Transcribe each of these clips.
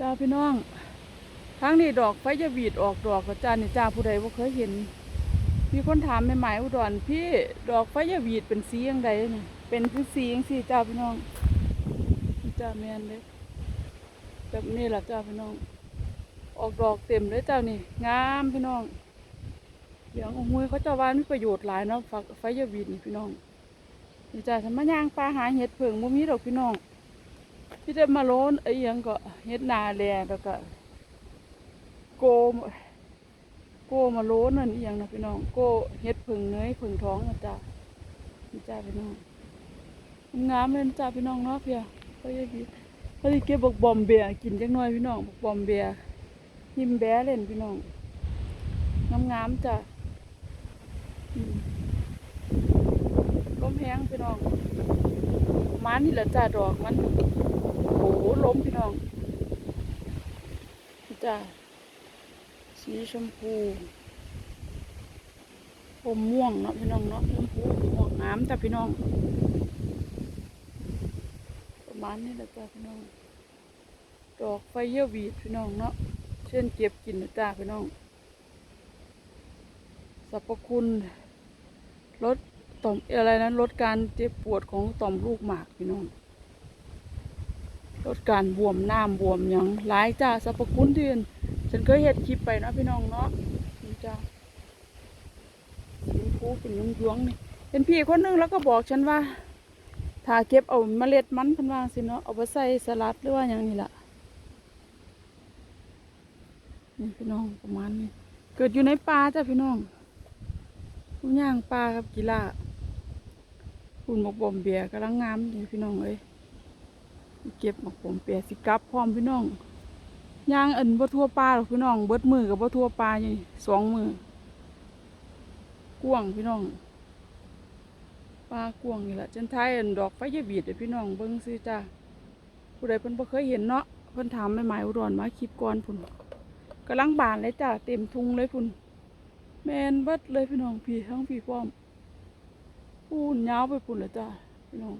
จ้าพี่น้องทั้งนี้ดอกไฟจะหวีดออกดอกกับจ้านี่จ้าผู้ใดบ่เคยเห็น มีคนถามใหม่ๆอุดรพี่ดอกไฟจะหวีดเป็นสียังไงนี่ยเป็นคือสีจังสีจ้าพี่น้องจ้าแมนเลยแบบนี้แหละจ้าพี่น้อง ออกดอกเต็มเลยจ้านี่งามพี่น้องเหลืององุยเขาเจ้าว่ามีประโยชน์หลายเนาะฝักไฟจะหวีดนี่พี่น้องนี่จ้าฉันมาย่างปลาหาเห็ดเผิงบ่มีดอกพี่น้อง พี่จะมาโลนไอ้ยังก็เฮ็ดนาแลแล้วก็ โกมโกมาโลนนั่นอีหยังนะพี่น้อง โกเฮ็ดผึ่งเนยผึ่งท้องนะจ๊ะนี่จ้าพี่น้องงามเลยนะจ้าพี่น้องเนาะเพียเขาจะกินเขาจะเก็บบกบอมเบียกินจักหน่อยพี่น้องบกบอมเบียหิมแบะเล่นพี่น้องงามจ้ะอืมแห้งพี่น้องมานี่แหละจ้าดอกมัน โอ้โหล้มพี่น้องนี่ จ้าสีชมพูอมม่วงเนาะพี่น้องเนาะชมพูม่วงน้ำจ้ะพี่น้อง ประมาณนี้แหละจ้าพี่น้อง ดอกไฟเยี่ยววีดพี่น้องเนาะ เช่นเก็บกินนะจ้าพี่น้อง สรรพคุณลดต่อมอะไรนะลดการเจ็บปวดของต่อมลูกหมากพี่น้อง ลดการบวมน้ำบวมหยังหลายจ้าสรรพคุณที่อื่นฉันเคยเห็ดคลิปไปเนาะพี่น้องเนาะนี่จ้าสีชมพูเป็นยุงยวงนี่เป็นพี่คนนึงแล้วก็บอกฉันว่าถ้าเก็บเอาเมล็ดมันพันวางสิเนาะเอาไปใส่สลัดหรือว่าอย่างนี้ล่ะนี่พี่น้องประมาณนี้เกิดอยู่ในป่าจ้ะพี่น้องผู้ย่างป่ากับกีฬาคุณบอกบอมเบียร์กำลังงามอยู่พี่น้องเอ้ย เก็บมักผมเปียสิกลับพร้อมพี่น้องย่างอินบ่ทั่วปลาหรอกพี่น้องเบิดมือกับบ่ทั่วปลาอยู่สองมือกวางพี่น้องปลากวางนี่แหละจันทายอินดอกไฟยะบีดเด้อพี่น้องเบิ่งซื้อจ้าผู้ใดเพิ่นบ่เคยเห็นเนาะเพิ่นถามใหม่ๆอุดรมาคลิปก่อนพุ่นกำลังบานเลยจ้าเต็มทุงเลยพุ่นแมนเบิดเลยพี่น้องพี่ทั้งพี่พร้อมพูนยาวไปพุ่นเลยจ้าพี่น้อง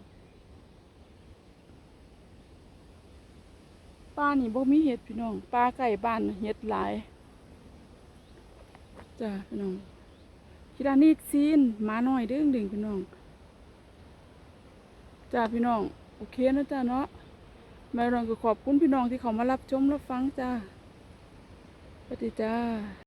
ป้านี่บ่มีเห็ดพี่น้องป้าไก่บ้านเห็ดหลายจ้าพี่น้องกีฬานี่ซีนหมาหน่อยเด้งดึงพี่น้องจ้าพี่น้องโอเคนะจ้าเนาะแม่รองก็ขอบคุณพี่น้องที่เขามารับชมรับฟังจ้าสวัสดีจ้า